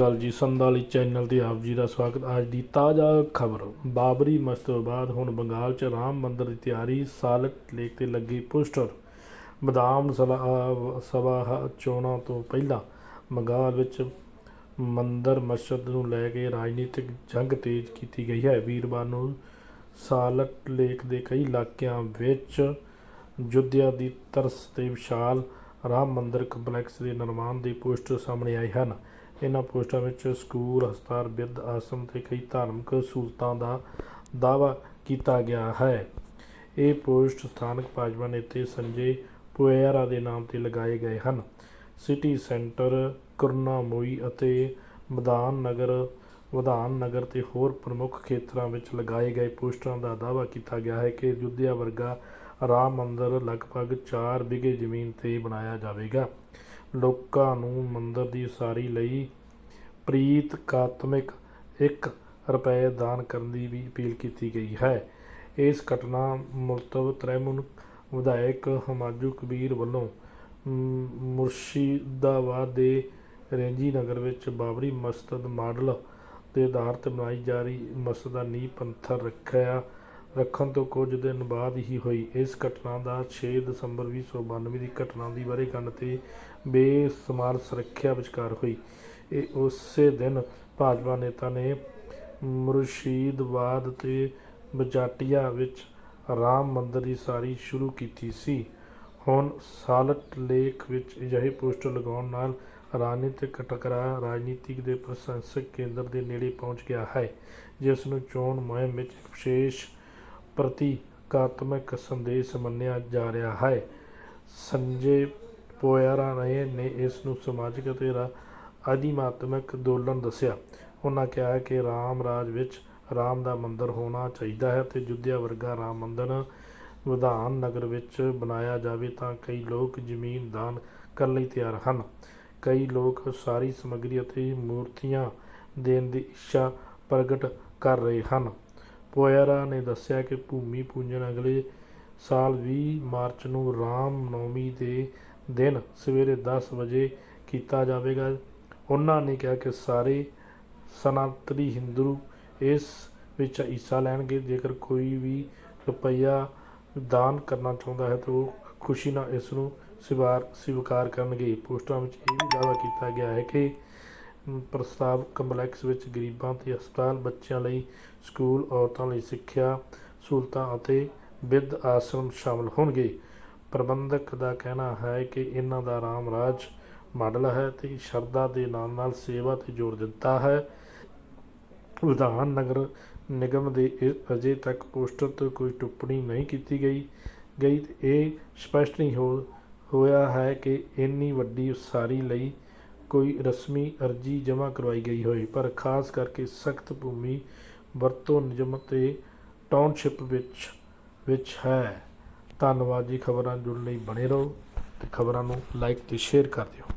ਗੱਲ ਜੀ, ਸੰਦਾਲੀ ਚੈਨਲ ਤੇ ਆਪ ਜੀ ਦਾ ਸਵਾਗਤ। ਅੱਜ ਦੀ ਤਾਜ਼ਾ ਖਬਰ, ਬਾਬਰੀ ਮਸਜਿਦ ਤੋਂ ਬਾਅਦ ਹੁਣ ਬੰਗਾਲ 'ਚ ਰਾਮ ਮੰਦਰ ਦੀ ਤਿਆਰੀ ਸਾਲਟ ਲੇਕ ਤੇ ਲੱਗੀ ਪੋਸਟਰ। ਵਿਧਾਨ ਸਭਾ ਚੋਣਾਂ ਤੋਂ ਪਹਿਲਾਂ ਬੰਗਾਲ ਵਿੱਚ ਮੰਦਰ ਮਸਜਿਦ ਨੂੰ ਲੈ ਕੇ ਰਾਜਨੀਤਿਕ ਜੰਗ ਤੇਜ਼ ਕੀਤੀ ਗਈ ਹੈ। ਵੀਰਵਾਰ ਨੂੰ ਸਾਲਟ ਲੇਕ ਦੇ ਕਈ ਇਲਾਕਿਆਂ ਵਿੱਚ ਯੁੱਧਿਆ ਦੀ ਤਰਸ ਤੇ ਵਿਸ਼ਾਲ ਰਾਮ ਮੰਦਰ ਕੰਪਲੈਕਸ ਦੇ ਨਿਰਮਾਣ ਦੇ ਪੋਸਟਰ ਸਾਹਮਣੇ ਆਏ ਹਨ। ਇਹਨਾਂ ਪੋਸਟਾਂ ਵਿੱਚ ਸਕੂਲ, ਹਸਪਤਾਲ, ਬਿਰਧ ਆਸ਼ਰਮ ਤੇ ਕਈ ਧਾਰਮਿਕ ਸਹੂਲਤਾਂ ਦਾ ਦਾਅਵਾ ਕੀਤਾ ਗਿਆ ਹੈ। ਇਹ ਪੋਸਟ ਸਥਾਨਕ ਭਾਜਪਾ ਨੇਤੇ ਸੰਜੇ ਪੁਏਰਾ ਦੇ ਨਾਮ ਤੇ ਲਗਾਏ ਗਏ ਹਨ। ਸਿਟੀ ਸੈਂਟਰ ਕਰਨਾਮੋਈ ਅਤੇ ਮਦਾਨ ਨਗਰ ਵਿਧਾਨ ਨਗਰ ਤੇ ਹੋਰ ਪ੍ਰਮੁੱਖ ਖੇਤਰਾਂ ਵਿੱਚ ਲਗਾਏ ਗਏ ਪੋਸਟਰਾਂ ਦਾ ਦਾਅਵਾ ਕੀਤਾ ਗਿਆ ਹੈ ਕਿ ਅਯੁੱਧਿਆ ਵਰਗਾ ਰਾਮ ਮੰਦਰ ਲਗਭਗ 4 ਵਿਗੇ ਜ਼ਮੀਨ ਤੇ ਬਣਾਇਆ ਜਾਵੇਗਾ। ਲੋਕਾਂ ਨੂੰ ਮੰਦਰ ਦੀ ਉਸਾਰੀ ਲਈ ਪ੍ਰੀਤਕਾਤਮਿਕ 1 ਰੁਪਏ ਦਾਨ ਕਰਨ ਦੀ ਵੀ ਅਪੀਲ ਕੀਤੀ ਗਈ ਹੈ। ਇਸ ਘਟਨਾ ਮੁਲਤਵ ਤ੍ਰੈਮੁਨ ਵਿਧਾਇਕ ਹਮਾਜੂ ਕਬੀਰ ਵੱਲੋਂ ਮੁਰਸ਼ਿਦਾਬਾਦ ਦੇ ਰੇਂਜੀ ਨਗਰ ਵਿੱਚ ਬਾਬਰੀ ਮਸਜਿਦ ਮਾਡਲ ਦੇ ਆਧਾਰ ਤੇ ਬਣਾਈ ਜਾ ਰਹੀ ਮਸਜਿਦ ਦਾ ਨੀਂਹ ਪੱਥਰ ਰੱਖਿਆ ਰੱਖਣ ਤੋਂ ਕੁਝ ਦਿਨ ਬਾਅਦ ਹੀ ਹੋਈ। ਇਸ ਘਟਨਾ ਦਾ 6 ਦਸੰਬਰ 2092 ਦੀ ਘਟਨਾ ਦੀ ਵਰ੍ਹੇਗੰਢ ਤੇ ਬੇਸਮਾਰ ਸੁਰੱਖਿਆ ਵਿਚਕਾਰ ਹੋਈ। ਇਹ ਉਸੇ ਦਿਨ ਭਾਜਪਾ ਨੇਤਾ ਨੇ ਮੁਰਸ਼ਿਦਾਬਾਦ ਤੇ ਬਜਾਟੀਆ ਵਿੱਚ ਰਾਮ ਮੰਦਰ ਦੀ ਸਾਰੀ ਸ਼ੁਰੂ ਕੀਤੀ ਸੀ। ਹੁਣ ਸਾਲਟ ਲੇਖ ਵਿੱਚ ਅਜਿਹੇ ਪੋਸਟਰ ਲਗਾਉਣ ਨਾਲ ਰਾਜਨੀਤਿਕ ਟਕਰਾਅ ਰਾਜਨੀਤਿਕ ਦੇ ਪ੍ਰਸ਼ੰਸਕ ਕੇਂਦਰ ਦੇ ਨੇੜੇ ਪਹੁੰਚ ਗਿਆ ਹੈ, ਜਿਸ ਨੂੰ ਚੋਣ ਮੁਹਿੰਮ ਵਿੱਚ ਵਿਸ਼ੇਸ਼ ਪ੍ਰਤੀਕਾਤਮਕ ਸੰਦੇਸ਼ ਮੰਨਿਆ ਜਾ ਰਿਹਾ ਹੈ। ਸੰਜੇ ਪੋਇਰਾ ਨੇ ਨੇ ਇਸ ਨੂੰ ਸਮਾਜਿਕ ਅਤੇ ਰਾ- ਅੰਦੋਲਨ ਦੱਸਿਆ। ਉਹਨਾਂ ਕਿਹਾ ਕਿ ਰਾਮ ਰਾਜ ਵਿੱਚ ਰਾਮ ਦਾ ਮੰਦਿਰ ਹੋਣਾ ਚਾਹੀਦਾ ਹੈ ਤੇ ਜੁੱਧਿਆ ਵਰਗਾ ਰਾਮ ਮੰਦਿਰ ਵਿਧਾਨ ਨਗਰ ਵਿੱਚ ਬਣਾਇਆ ਜਾਵੇ ਤਾਂ ਕਈ ਲੋਕ ਜ਼ਮੀਨ ਦਾਨ ਕਰਨ ਲਈ ਤਿਆਰ ਹਨ। ਕਈ ਲੋਕ ਸਾਰੀ ਸਮੱਗਰੀ ਅਤੇ ਮੂਰਤੀਆਂ ਦੇਣ ਦੀ ਇੱਛਾ ਪ੍ਰਗਟ ਕਰ ਰਹੇ ਹਨ। ਪੋਇਰਾ ਨੇ ਦੱਸਿਆ ਕਿ ਭੂਮੀ ਪੂਜਨ ਅਗਲੇ ਸਾਲ 20 ਮਾਰਚ ਨੂੰ ਰਾਮ ਨੌਮੀ ਦੇ ਦਿਨ ਸਵੇਰੇ 10 ਵਜੇ ਕੀਤਾ ਜਾਵੇਗਾ। ਉਹਨਾਂ ਨੇ ਕਿਹਾ ਕਿ ਸਾਰੇ ਸਨਾਤਨੀ ਹਿੰਦੂ ਇਸ ਵਿੱਚ ਹਿੱਸਾ ਲੈਣਗੇ। ਜੇਕਰ ਕੋਈ ਵੀ ਰੁਪਈਆ ਦਾਨ ਕਰਨਾ ਚਾਹੁੰਦਾ ਹੈ, ਤਾਂ ਉਹ ਖੁਸ਼ੀ ਨਾਲ ਇਸ ਨੂੰ ਸਵਾਰ ਸਵੀਕਾਰ ਕਰਨਗੇ। ਪੋਸਟਰਾਂ ਵਿੱਚ ਇਹ ਵੀ ਦਾਅਵਾ ਕੀਤਾ ਗਿਆ ਹੈ ਕਿ ਪ੍ਰਸਤਾਵ ਕੰਪਲੈਕਸ ਵਿੱਚ ਗਰੀਬਾਂ ਅਤੇ ਹਸਪਤਾਲ ਬੱਚਿਆਂ ਲਈ ਸਕੂਲ, ਔਰਤਾਂ ਲਈ ਸਿੱਖਿਆ, ਸਹੂਲਤਾਂ ਅਤੇ ਬਿਰਧ ਆਸ਼ਰਮ ਸ਼ਾਮਲ ਹੋਣਗੇ। ਪ੍ਰਬੰਧਕ ਦਾ ਕਹਿਣਾ ਹੈ ਕਿ ਇਹਨਾਂ ਦਾ ਰਾਮ ਰਾਜ ਮਾਡਲ ਹੈ ਤੇ ਸ਼ਰਧਾ ਦੇ ਨਾਲ ਨਾਲ ਸੇਵਾ ਤੇ ਜ਼ੋਰ ਦਿੱਤਾ ਹੈ। ਵਿਧਾਨ ਨਗਰ ਨਿਗਮ ਦੇ ਅਜੇ ਤੱਕ ਪੋਸਟਰ ਤੋਂ ਕੋਈ ਟਿੱਪਣੀ ਨਹੀਂ ਕੀਤੀ ਗਈ ਗਈ ਇਹ ਸਪਸ਼ਟ ਨਹੀਂ ਹੋ, ਹੋਇਆ ਹੈ ਕਿ ਇੰਨੀ ਵੱਡੀ ਉਸਾਰੀ ਲਈ ਕੋਈ ਰਸਮੀ ਅਰਜ਼ੀ ਜਮ੍ਹਾਂ ਕਰਵਾਈ ਗਈ ਹੋਵੇ, ਪਰ ਖਾਸ ਕਰਕੇ ਸਖਤ ਭੂਮੀ ਵਰਤੋਂ ਨਿਯਮ ਤੇ ਟਾਊਨਸ਼ਿਪ ਵਿੱਚ ਵਿੱਚ ਹੈ। ਧੰਨਵਾਦ ਜੀ, ਖਬਰਾਂ ਜੁੜਨ ਲਈ ਬਣੇ ਰਹੋ ਤੇ ਖਬਰਾਂ ਨੂੰ ਲਾਈਕ ਤੇ ਸ਼ੇਅਰ ਕਰ ਦਿਓ।